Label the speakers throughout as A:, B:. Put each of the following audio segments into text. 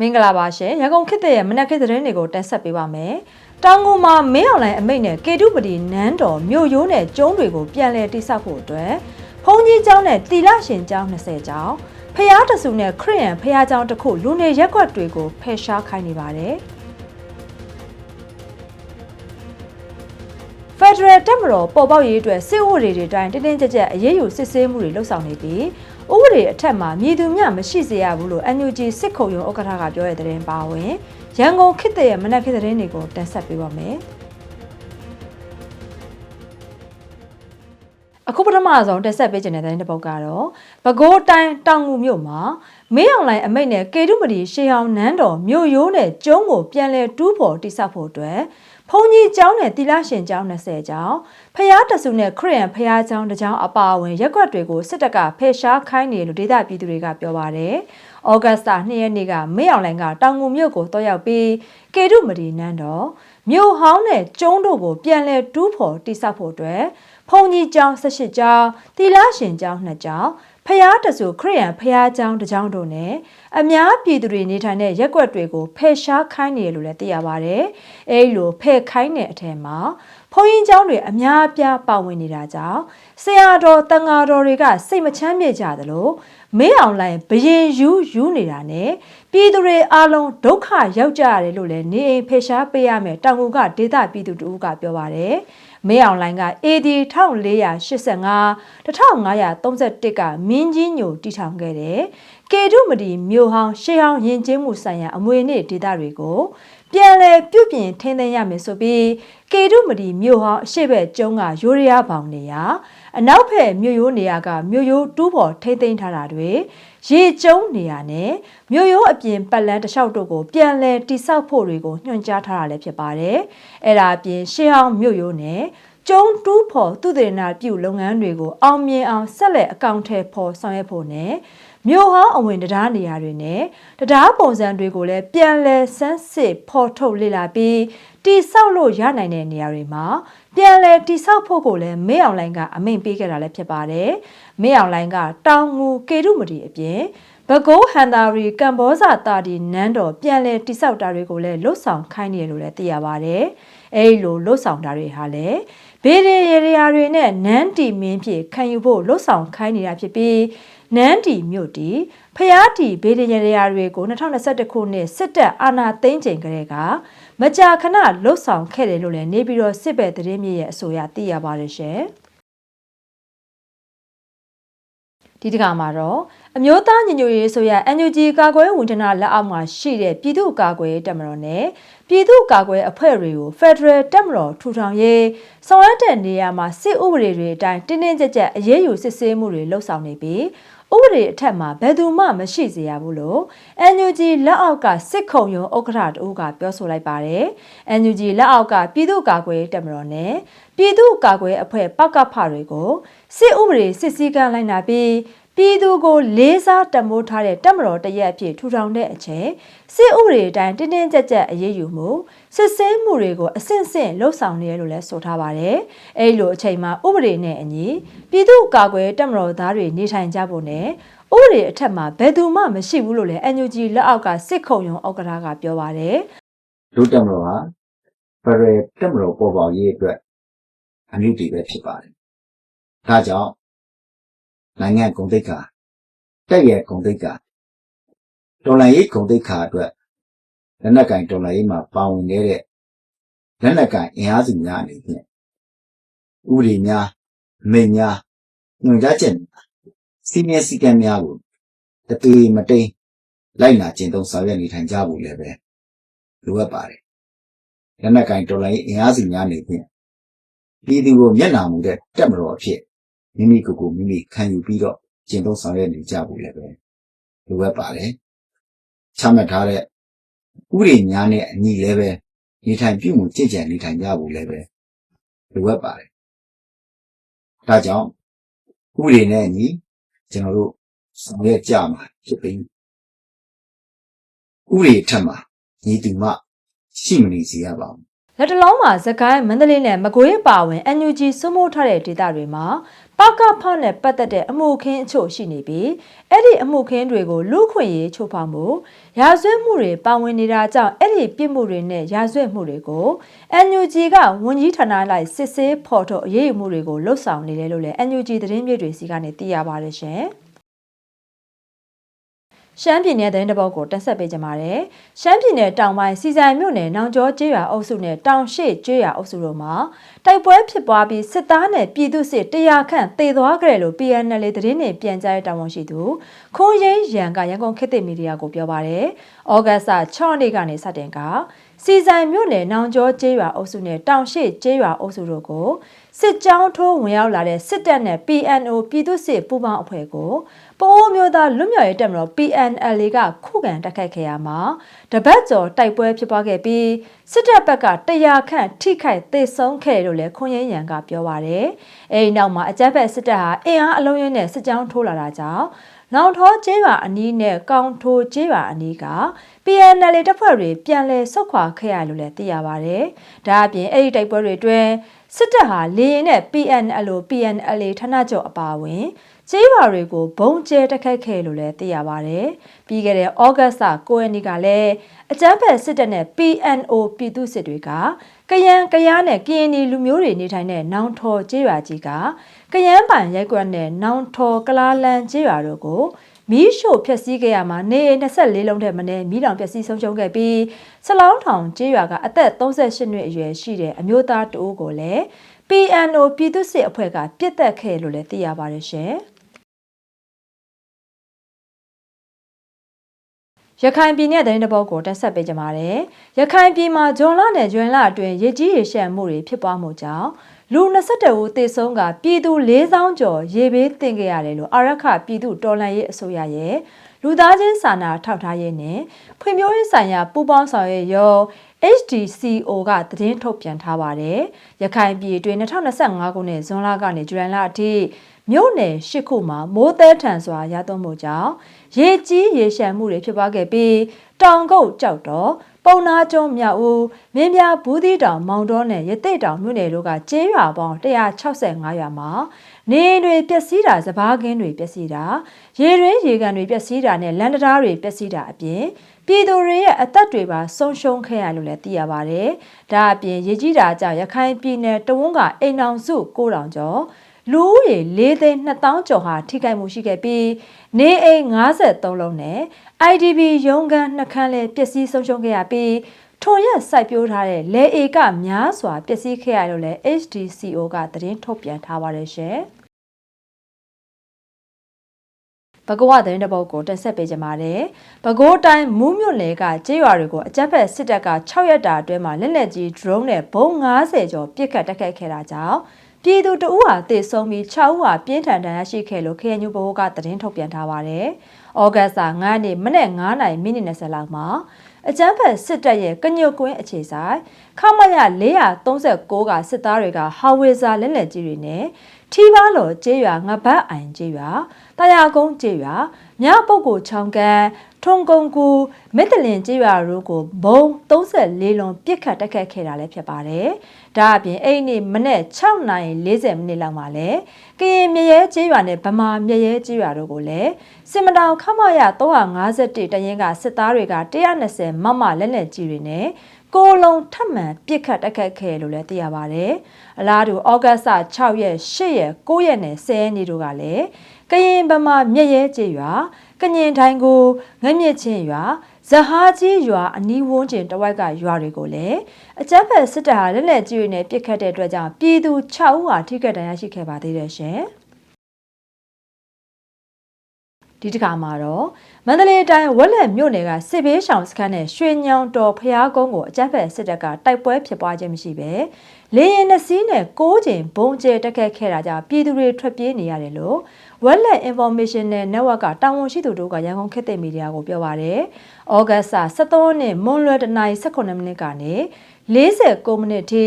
A: မင်္ဂလာပါရှင်ရန်ကုန်ခေတ်သစ်ရဲ့မနက်ခေတ်သတင်းတွေကိုတင်ဆက်ပေးပါမယ်။တောင်ငူမှာမင်းအွန်လိုင်းအမိတ်နဲ့ကေတုပတိနန်းတော်မြို့ရိုးနဲ့ကျုံးတွေကိုပြန်လည်တိစောက်ဖို့အတွက်ဘုံကြီးကျောင်းနဲ့တီလာရှင်ကျောင်း20ကျောင်းဖျားတဆူနဲ့ခရစ်ယာန်ဖျားကျောင်းတစ်ခုလူနေရက်ကွက်တွေကိုဖယ်ရှားခိုင်းနေပါတယ်။ Federal တက်မတော်ပေါ်ပေါက်ရေးအတွက်စစ်ဥပဒေတွေတိုင်းတင်းတင်းကြပ်ကြပ်အရေးယူစစ်ဆေးမှုတွေလှုပ်ဆောင်နေပြီး ဥပဒေအထက်မှာမြည်သူမျှမရှိစေရဘူးလို့ NUG စစ်ခုံရုံးဥက္ကဋ္ဌကပြောတဲ့သတင်းပါဝင်ရန်ကုန်ခေတ်တဲ့ရဲ့မနက်ခေတ်သတင်းတွေကိုတင်ဆက်ပေးပါမယ်အခုပထမဆုံးတက်ဆက်ပေးခြင်းတဲ့တဲ့တစ်ပုတ်ကတော့ပဲခူးတိုင်းတောင်ငူမြို့မှာမင်းအောင်လိုင်းအမိတ်နဲ့ကေတုမတီရှေးအောင်နန်းတော်မြို့ရိုးနဲ့ကျုံးကိုပြန်လဲတူးဖော်တိစောက်ဖို့အတွက် ဘုံကြီးကျောင်းနဲ့တီလာရှင်ကျောင်း20ကျောင်းဖျားတဆူနဲ့ခရစ်ယာန်ဖျားကျောင်းတစ်ကျောင်းအပါအဝင်ရက်ကွက်တွေကိုစစ်တပ်ကဖယ်ရှားခိုင်းနေလို့ဒေသပြည်သူတွေကပြောပါတယ်။ဩဂတ်စ်လ2ရက်နေ့ကမင်းအောင်လိုင်းကတောင်ငူမြို့ကိုတောရောက်ပြီးကေတုမတီနန်းတော်မြို့ဟောင်းနဲ့ကျုံးတို့ကိုပြန်လဲတူးဖော်တိစောက်ဖို့အတွက်ဖုန်ကြီးကျောင်း18ကျောင်းတီလာရှင်ကျောင်း2ကျောင်း ဖျားတဆူခရစ်ယာန်ဖျားကျောင်းတစ်ကျောင်းတို့နဲ့အများပြည်သူတွေနေထိုင်တဲ့ရက်ကွက်တွေကိုဖယ်ရှားခိုင်းနေတယ်လို့လည်းသိရပါဗျ။အဲဒီလိုဖယ်ခိုင်းတဲ့အထက်မှာဖုန်ကြီးကျောင်းတွေအများအပြားပါဝင်နေတာကြောင့်ဆရာတော်တန်ဃာတော်တွေကစိတ်မချမ်းမြေ့ကြသလိုမင်းအောင်လိုင်းဘရင်ယူယူနေတာနဲ့ပြည်သူတွေအလုံးဒုက္ခရောက်ကြရတယ်လို့လည်းနေအိမ်ဖယ်ရှားပေးရမယ်တောင်ကူကဒေသပြည်သူတို့ကပြောပါတယ်။ မင်းအောင်လိုင်းက AD 1485 1531ကမင်းကြီးညိုတီထောင်ခဲ့တဲ့ကေတုမတီမြို့ဟောင်းရှေးဟောင်းယဉ်ကျေးမှုဆိုင်ရာအမွေအနှစ်ဒေသတွေကိုပြန်လည်ပြုပြင်ထိန်းသိမ်းရမယ်ဆိုပြီးကေတုမတီမြို့ဟောင်းအရှိဘက်ကျုံးကရိုးရရပေါင်နေရာအနောက်ဘက်မြို့ရိုးနေရာကမြို့ရိုးတူးပေါ်ထိန်းသိမ်းထားတာတွေရေကျုံးနေရာနဲ့မြို့ရိုးအပြင်ပတ်လန်းတစ်လျှောက်တို့ကိုပြန်လည်တိစောက်ဖို့တွေကိုညွှန်ကြားထားတာလည်းဖြစ်ပါတယ်။အဲ့ဒါအပြင်ရှေးဟောင်းမြို့ရိုးနဲ့ကျုံတူးဖော်သူတေနာပြုလုပ်ငန်းတွေကိုအောင်မြင်အောင်ဆက်လက်အကောင့်ထဲပေါ်ဆောင်ရွက်ဖို့နဲ့ မြို့ဟောင်းအဝင်တရားနေရာတွေနဲ့တရားပုံစံတွေကိုလည်းပြန်လည်ဆန်းစစ်ဖော်ထုတ်လေ့လာပြီးတိဆောက်လို့ရနိုင်တဲ့နေရာတွေမှာပြန်လည်တိဆောက်ဖို့ကိုလည်းမေအောင်လိုင်းကအမိန့်ပေးခဲ့တာလည်းဖြစ်ပါတယ်။မေအောင်လိုင်းကတောင်ငူကေရုမတီအပြင်ဘကိုးဟန်တာရီကမ်ဘောဇာတာဒီနန်းတော်ပြန်လည်တိဆောက်တာတွေကိုလည်းလွတ်ဆောင်ခိုင်းနေတယ်လို့လည်းသိရပါတယ်။အဲဒီလိုလွတ်ဆောင်တာတွေဟာလည်းဘေးရရေရာတွေနဲ့နန်းတီမင်းဖြစ်ခံယူဖို့လွတ်ဆောင်ခိုင်းနေတာဖြစ်ပြီး နန်းတီမြို့တီဖျားတီဘေးရရေရာတွေကို2021ခုနှစ်စစ်တပ်အာဏာသိမ်းချိန်ကလေးကမကြာခဏလွတ်ဆောင်ခဲ့တယ်လို့လည်းနေပြီးတော့စစ်ဘက်သတင်းမြေရဲ့အဆိုအရသိရပါတယ်ရှင်။ဒီတခါမှာတော့အမျိုးသားညီညွတ်ရေးဆိုရ NUG ကာကွယ်ဝန်ထမ်းလက်အောက်မှာရှိတဲ့ပြည်သူ့ကာကွယ်တပ်မတော်နဲ့ပြည်သူ့ကာကွယ်အဖွဲ့တွေကို Federal တပ်မတော်ထူထောင်ရေးဆောင်ရွက်တဲ့နေရာမှာစစ်ဥပဒေတွေအတိုင်းတင်းတင်းကြပ်ကြပ်အရေးယူစစ်ဆေးမှုတွေလှုပ်ဆောင်နေပြီး ဥပဒေအထက်မှာဘယ်သူမှမရှိစေရဘူးလို့ NUG လက်အောက်ကစစ်ခုံရုံးဥက္ကဋ္ဌတူကပြောဆိုလိုက်ပါတယ်။ NUG လက်အောက်ကပြည်သူ့ကာကွယ်တပ်မတော်နဲ့ပြည်သူ့ကာကွယ်အဖွဲ့ပကဖတွေကိုစစ်ဥပဒေစစ်စည်းကမ်းလိုက်နာပြီး ပြည်သူကိုလေးစားတမိုးထားတဲ့တပ်မတော်တရက်အဖြစ်ထူထောင်တဲ့အချိန်စစ်ဥပဒေအတိုင်းတင်းတင်းကြပ်ကြပ်အရေးယူမှုစစ်ဆေးမှုတွေကိုအဆင့်ဆင့်လှုပ်ဆောင်နေရလို့လည်းဆိုထားပါတယ်။အဲဒီလိုအချိန်မှာဥပဒေနဲ့အညီပြည်သူ့ကာကွယ်တပ်မတော်သားတွေနေထိုင်ကြဖို့နဲ့ဥပဒေအထက်မှာဘယ်သူမှမရှိဘူးလို့လည်း NUG လက်အောက်ကစစ်ခုံရုံးဥက္ကဋ္ဌကပြောပါတယ်
B: ဒုတက်မတော်ဟာဖရယ်တက်မတော်ပေါ်ပေါက်ရေးအတွက်အမှုတည်ပဲဖြစ်ပါတယ်။ဒါကြောင့် နိုင်ငံဂုဏ်သိက္ခာတက်ရဲ့ဂုဏ်သိက္ခာတော်လှန်ရေးဂုဏ်သိက္ခာအတွက်လက်နက်ကင်တော်လှန်ရေးမှာပါဝင်နေတဲ့လက်နက်ကင်အင်အားစုများအနေဖြင့်ဥပဒေများအမိန့်များညွှန်ကြားချက်များစီမံစည်းကမ်းများကိုတသွေမတိန်လိုက်နာကျင့်သုံးဆောင်ရွက်နေထိုင်ကြဖို့လည်းပဲလိုအပ်ပါတယ်။လက်နက်ကင်တော်လိုင်းအင်အားစုများနေဖြင့်ပြည်သူကိုမျက်နှာမူတဲ့တက်မတော်အဖြစ် မိမိကိုယ်ကိုမိမိခံယူပြီးတော့ကျင့်သုံးဆောင်ရွက်နေကြဖို့လည်းပဲလိုအပ်ပါတယ်။ချမှတ်ထားတဲ့ဥပဒေများနဲ့အညီလည်းပဲနေထိုင်ပြုမှုကြင်ကြံနေထိုင်ကြဖို့လည်းပဲလိုအပ်ပါတယ်။ဒါကြောင့်ဥပဒေနဲ့အညီကျွန်တော်တို့ဆောင်ရွက်ကြမှာဖြစ်ပြီးဥပဒေထက်မှာညီတူမှရှိမနေစေရပါဘူး
A: လက်တလုံးမှာသခိုင်းမန္တလေးနဲ့မကွေးပါဝင် NUG စုမိုးထားတဲ့ဒေသတွေမှာပကဖနဲ့ပတ်သက်တဲ့အမှုခင်းအချို့ရှိနေပြီးအဲ့ဒီအမှုခင်းတွေကိုလူခွင့်ရေးချိုးဖောက်မှုရာဇဝတ်မှုတွေပါဝင်နေတာကြောင့်အဲ့ဒီပြစ်မှုတွေနဲ့ရာဇဝတ်မှုတွေကို NUG ကဝန်ကြီးဌာနလိုက်စစ်ဆေးဖော်ထုတ်အရေးယူမှုတွေကိုလှုပ်ဆောင်နေတယ်လို့လည်း NUG သတင်းမြစ်တွေစီကနေသိရပါတယ်ရှင်။ ရှမ်းပြည်နယ်သတင်းတပုတ်ကိုတက်ဆက်ပေးကြပါမယ်။ရှမ်းပြည်နယ်တောင်ပိုင်းစီဆိုင်မြို့နယ်နောင်ကျော်ကျေးရွာအုပ်စုနဲ့တောင်ရှိကျေးရွာအုပ်စုတို့မှာတိုက်ပွဲဖြစ်ပွားပြီးစစ်သားနဲ့ပြည်သူစစ်100ခန့်တေသွားကြတယ်လို့ PNL သတင်းနဲ့ပြန်ကြားတဲ့တာဝန်ရှိသူခွန်ရိန်းရန်ကရန်ကုန်ခေတ်သစ်မီဒီယာကိုပြောပါရယ်။ဩဂတ်စ်6ရက်ကနေစတင်ကစီဆိုင်မြို့နယ်နောင်ကျော်ကျေးရွာအုပ်စုနဲ့တောင်ရှိကျေးရွာအုပ်စုတို့ကို စစ်ကြောင်းထိုးဝင်ရောက်လာတဲ့စစ်တပ်နဲ့ PNO ပြည်သူ့စစ်ပူးပေါင်းအဖွဲ့ကိုပိုးမျိုးသားလွတ်မြောက်ရေးတပ်မတော် PNL ကခုခံတိုက်ခိုက်ခဲ့ရမှာတပတ်ကျော်တိုက်ပွဲဖြစ်ပွားခဲ့ပြီးစစ်တပ်ဘက်က100ခန့်ထိခိုက်သေဆုံးခဲ့တယ်လို့လည်းခွန်ရင်းရန်ကပြောပါရယ်အဲဒီနောက်မှာအကြမ်းဖက်စစ်တပ်ဟာအင်အားအလုံးရင်းနဲ့စစ်ကြောင်းထိုးလာတာကြောင့်နောင်ထောကျေးရွာအနီးနဲ့ကောင်းထိုကျေးရွာအနီးက PNL တပ်ဖွဲ့တွေပြန်လည်ဆုတ်ခွာခဲ့ရလို့လည်းသိရပါဗျ။ဒါအပြင်အဲ့ဒီတိုက်ပွဲတွေအတွင်း စစ်တပ်ဟာလေရင်နဲ့ PNL PNL ဌာနချုပ်အပါအဝင်ကျေးရွာတွေကိုဘုံကျဲတက်ခတ်ခဲ့လို့လည်းသိရပါဗျ။ပြီးခဲ့တဲ့ဩဂတ်စ်9ရက်နေ့ကလည်းအကြမ်းဖက်စစ်တပ်နဲ့ PNO ပြည်သူစစ်တွေကကယံကရားနဲ့ကရင်နီလူမျိုးတွေနေထိုင်တဲ့နောင်ထော်ကျေးရွာကြီးကကယန်းပိုင်ရိုက်ကွက်နဲ့နောင်ထော်ကလာလန်ကျေးရွာတို့ကို မီးရှို့ဖျက်ဆီးခဲ့ရမှာနေ24လုံးထက်မနည်းမီးလောင်ပျက်စီးဆုံးရှုံးခဲ့ပြီးဆလောင်းထောင်ကျေးရွာကအသက်38နှစ်အရွယ်ရှိတဲ့အမျိုးသားတဦးကိုလည်း PNO ပြည်သူ့စစ်အဖွဲ့ကပြစ်တက်ခဲ့လို့လည်းသိရပါတယ်ရှင်။ရခိုင်ပြည်နယ်သတင်းတပုတ်ကိုတက်ဆက်ပေးကြပါမယ်။ရခိုင်ပြည်မှာဂျွန်လနဲ့ဂျွန်လအတွင်းရေကြီးရေရှမ်းမှုတွေဖြစ်ပွားမှုကြောင့် လူ22ဦးသေဆုံးကပြည်သူ4000ကျော်ရေဘေးသင့်ခဲ့ရတယ်လို့အာရခပြည်သူတော်လှန်ရေးအစိုးရရဲ့လူသားချင်းစာနာထောက်ထားရေးနဲ့ဖွံ့ဖြိုးရေးဆိုင်ရာပူးပေါင်းဆောင်ရွက်ရုံ HDCO ကသတင်းထုတ်ပြန်ထားပါတယ်။ရခိုင်ပြည်တွင်2025ခုနှစ်ဇွန်လကနေဇူလိုင်လအထိမြို့နယ်၈ခုမှာမိုးသဲထန်စွာရသွန်းမှုကြောင့်ရေကြီးရေရှမ်းမှုတွေဖြစ်ပွားခဲ့ပြီးတောင်ကုတ်ကြောက်တော့ ပုံနာကျွန်းမြောက်ဦးမင်းပြဘူးသီးတောင်မောင်တော်နဲ့ရသိတောင်မြို့နယ်တို့ကကျေးရွာပေါင်း165ရွာမှာနေတွေပျက်စီးတာစပားကင်းတွေပျက်စီးတာရေရင်းရေကန်တွေပျက်စီးတာနဲ့လန်တံတားတွေပျက်စီးတာအပြင်ပြည်သူတွေရဲ့အသက်တွေပါဆုံးရှုံးခဲ့ရလို့လည်းသိရပါတယ်။ဒါအပြင်ရေကြီးတာကြောင့်ရခိုင်ပြည်နယ်တဝန်းကအိမ်အောင်စု9000ကျော် လူဦးရေ၄သိန်း2000ကျော်ဟာထိခိုက်မှုရှိခဲ့ပြီးနေအိမ်53လုံးနဲ့ IDB ရုံးခန်းနှစ်ခန်းလည်းပျက်စီးဆုံးရှုံးခဲ့ရပြီးထွန်ရက်စိုက်ပျိုးထားတဲ့လေအေကများစွာပျက်စီးခဲ့ရလို့လည်း HDCO ကသတင်းထုတ်ပြန်ထားပါတယ်ရှင်။ဘဂဝသတင်းတပုတ်ကိုတက်ဆက်ပေးကြပါတယ်။ပဲခူးတိုင်းမူးမြို့နယ်ကကျေးရွာတွေကိုအကြမ်းဖက်စစ်တပ်က6ရက်တာအတွင်းမှာလက်နက်ကြီး drone နဲ့ဘုံ90ကျော်ပစ်ခတ်တိုက်ခိုက်ခဲ့တာကြောင့် ပြည်သူတအူးဟာတေဆုံးပြီး6ဦးဟာပြင်းထန်ဒဏ်ရာရှိခဲ့လို့ KNU ဘိုးကသတင်းထုတ်ပြန်ထားပါတယ်။ဩဂတ်စ်9ရက်နေ့မနေ့9နာရီမိနစ်20လောက်မှာအကြမ်းဖက်စစ်တပ်ရဲ့ကညွတ်ကွင်းအခြေဆိုင်ခမရ439ကစစ်သားတွေကဟာဝေဇာလက်လက်ကြီးတွေနဲ့ထီးပါလော်ကျေးရွာငပတ်အိုင်ကျေးရွာတာယာကုန်းကျေးရွာမြပုတ်ကိုချောင်းကန် ထုံကုန်းကူမစ်တလင်ကျေးရွာတို့ကိုဘုံ34လုံးပြစ်ခတ်တက်ခတ်ခဲ့တာလည်းဖြစ်ပါတယ်။ဒါအပြင်အဲ့ဒီနေ့မနေ့6နာရီ40မိနစ်လောက်မှာလဲကရင်မြရဲကျေးရွာနဲ့ဗမာမြရဲကျေးရွာတို့ကိုလည်းစင်မတောင်ခမရ351တရင်ကစစ်သားတွေက120မမလက်လက်ကြီးတွေနဲ့ကိုလုံးထပ်မံပြစ်ခတ်တက်ခတ်ခဲ့လို့လည်းသိရပါတယ်။အလားတူဩဂတ်စ်6ရက်8ရက်9ရက်နဲ့10ရက်နေ့တို့ကလည်းက ရင်ဗမာမြက်ရဲကျေးရွာကညင်တိုင်းကိုငမြင့်ချင်းရွာဇဟာကြီးရွာအနီးဝန်းကျင်တဝိုက်ကရွာတွေကိုလည်းအကြမ်းဖက်စစ်တပ်ဟာလက်လက်ကြီးတွေနဲ့ပစ်ခတ်တဲ့အတွက်ကြောင့်ပြည်သူ6ဦးဟာထိခိုက်ဒဏ်ရာရှိခဲ့ပါသေးတယ်ရှင်။ဒီတစ်ခါမှာတော့မန္တလေးတိုင်းဝက်လက်မြို့နယ်ကစစ်ဘေးရှောင်စခန်းနဲ့ရွှေညောင်တော်ဖျားကုန်းကိုအကြမ်းဖက်စစ်တပ်ကတိုက်ပွဲဖြစ်ပွားခြင်းမရှိပဲ လေရင်နှစီးနဲ့၉ချိန်ဘုံကျဲတက်ခတ်ခဲ့တာကြောင့်ပြည်သူတွေထွက်ပြေးနေရတယ်လို့ Wallet Information နဲ့ Network ကတာဝန်ရှိသူတို့ကရန်ကုန်ခေတ်သစ်မီဒီယာကိုပြောပါရယ်။ဩဂတ်စ်23နှစ်မွန်လွယ်တနင်္ဂနွေ18မိနစ်ကနေ49မိနစ်ထိ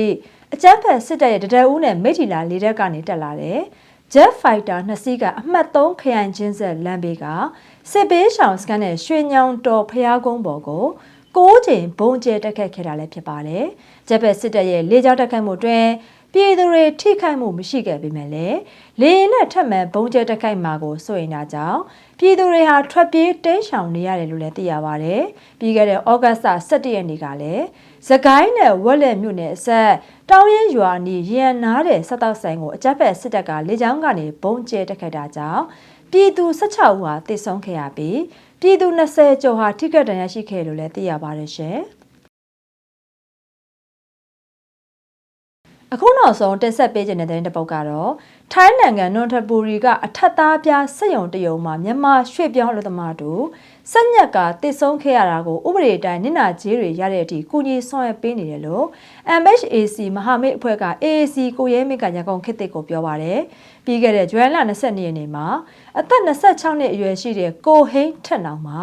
A: အကြမ်းဖက်စစ်တပ်ရဲ့တဒဦးနဲ့မိထီလာလေတပ်ကနေတက်လာတယ်။ Jet Fighter နှစ်စီးကအမှတ်3ခရိုင်ချင်းဆက်လမ်းဘေးကစစ်ပေးရှောင်စကန်နဲ့ရွှေညောင်တော်ဖျားကုန်းပေါ်ကို 6ချိန်ဘုံကျဲတက်ခတ်ခဲ့တာလည်းဖြစ်ပါတယ်။ဂျပက်စစ်တပ်ရဲ့လေကြောင်းတက်ခတ်မှုတွင်ပြည်သူတွေထိခိုက်မှုမရှိခဲ့ပေမဲ့လည်းလေရင်နဲ့ထပ်မံဘုံကျဲတက်ခိုက်မှာကိုစိုးရိမ်တာကြောင့်ပြည်သူတွေဟာထွက်ပြေးတိမ်းရှောင်နေရတယ်လို့လည်းသိရပါတယ်။ပြီးခဲ့တဲ့ဩဂတ်စ်17ရက်နေ့ကလည်းသကိုင်းနဲ့ဝက်လက်မြို့နယ်အဆက်တောင်းရင်ရွာနီရန်နာတဲ့ဆက်တောက်ဆိုင်ကိုအကြက်ဖက်စစ်တပ်ကလေကြောင်းကနေဘုံကျဲတက်ခိုက်တာကြောင့် ပြည်သူ16ဦးဟာတိတ်ဆုံးခဲ့ရပြီးပြည်သူ20ကျော်ဟာထိခိုက်ဒဏ်ရာရှိခဲ့လို့လည်းသိရပါတယ်ရှင်။အခုနောက်ဆုံးတက်ဆက်ပေးခြင်းတဲ့တဲ့ပုတ်ကတော့ထိုင်းနိုင်ငံနွန်ထပူရီကအထက်သားပြားစက်ယုံတယုံမှာမြန်မာရွှေ့ပြောင်းအလုပ်သမားတို့ စက်ညက်ကတည်ဆုံးခဲ့ရတာကိုဥပဒေတိုင်းနင့်နာကျေးတွေရတဲ့အထိကုညီဆောင်ရွက်ပေးနေတယ်လို့ MHAC မဟာမိတ်အဖွဲ့က AAC ကိုရဲမိကရကုန်ခေတ်တစ်ကိုပြောပါတယ်။ပြီးခဲ့တဲ့ဇွဲလ22ရက်နေ့မှာအသက်26နှစ်အရွယ်ရှိတဲ့ကိုဟိန်းထက်နောင်မှာ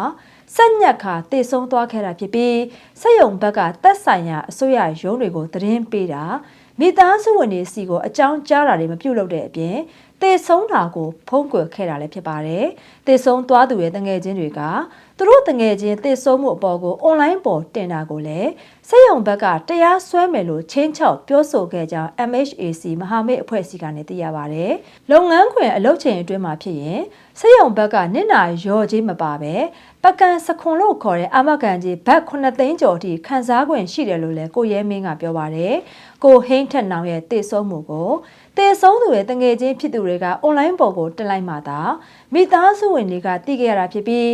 A: စက်ညက်ခါတည်ဆုံးသွားခဲ့တာဖြစ်ပြီးစက်ယုံဘက်ကတက်ဆိုင်ရာအစိုးရရုံးတွေကိုသတင်းပေးတာမိသားစုဝင်တွေစီကိုအကြောင်းကြားတာတွေမပြုတ်လို့တဲ့အပြင် တေဆုံးတာကိုဖုံးကွယ်ခဲ့တာလည်းဖြစ်ပါတယ်။တေဆုံးသွားသူရဲ့တငယ်ချင်းတွေကသူတို့တငယ်ချင်းတေဆုံးမှုအပေါ်ကိုအွန်လိုင်းပေါ်တင်တာကိုလည်းစက်ရုံဘက်ကတရားစွဲမယ်လို့ချင်းချောက်ပြောဆိုခဲ့ကြောင်း MHAC မဟာမိတ်အဖွဲ့အစည်းကနေသိရပါတယ်။လုပ်ငန်းခွင်အလုပ်ချိန်အတွင်းမှာဖြစ်ရင်စက်ရုံဘက်ကနစ်နာရော်ကြီးမပါပဲ ပကံစခွန်လို့ခေါ်တဲ့အာမကန်ကြီးဘတ်9သိန်းကျော်အထိခန်းစားခွင့်ရှိတယ်လို့လည်းကိုရဲမင်းကပြောပါတယ်။ကိုဟိန်းထက်နောင်ရဲ့တည်ဆုံးမှုကိုတည်ဆုံးသူရဲ့တငယ်ချင်းဖြစ်သူတွေကအွန်လိုင်းပေါ်ကိုတက်လိုက်မှသာမိသားစုဝင်တွေကသိခဲ့ရတာဖြစ်ပြီး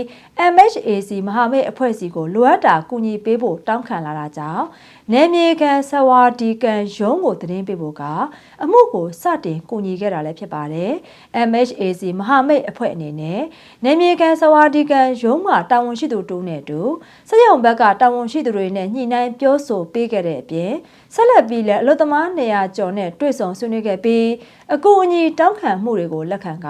A: MHAC မဟာမိတ်အဖွဲ့အစည်းကိုလိုအပ်တာကူညီပေးဖို့တောင်းခံလာတာကြောင့်နယ်မြေခံဆဝါဒီကန်ရုံးကိုသတင်းပေးဖို့ကအမှုကိုစတင်ကူညီခဲ့တာလည်းဖြစ်ပါတယ်။ MHAC မဟာမိတ်အဖွဲ့အနေနဲ့နယ်မြေခံဆဝါဒီကန်ရုံးမှာတာဝန်ရှိသူတူနဲ့တူစက်ရုံဘက်ကတာဝန်ရှိသူတွေနဲ့ညှိနှိုင်းပြောဆိုပေးခဲ့တဲ့အပြင်ဆက်လက်ပြီးလည်းအလို့သမား200ကျော်နဲ့တွေ့ဆုံဆွေးနွေးခဲ့ပြီးအကူအညီတောင်းခံမှုတွေကိုလက်ခံက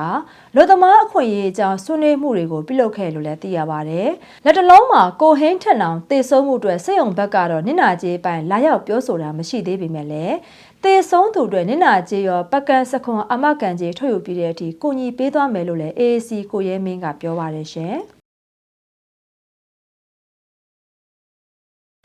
A: လူသမားအခွင့်အရေးအကြောင်းဆွေးနွေးမှုတွေကိုပြုလုပ်ခဲ့လို့လည်းသိရပါတယ်။လက်တလုံးမှာကိုဟင်းထက်နောင်တေဆုံးမှုအတွက်စက်ရုံဘက်ကတော့နင့်နာကျေးပိုင်းလာရောက်ပြောဆိုတာမရှိသေးပေမဲ့လည်းတေဆုံးသူတွေနင့်နာကျေးရောပကန်းစခွန်အမကန်ကျေးထုတ်ယူပြီးတဲ့အထိကိုညီပေးသွားမယ်လို့လည်း AAC ကိုရဲမင်းကပြောပါတယ်ရှင်။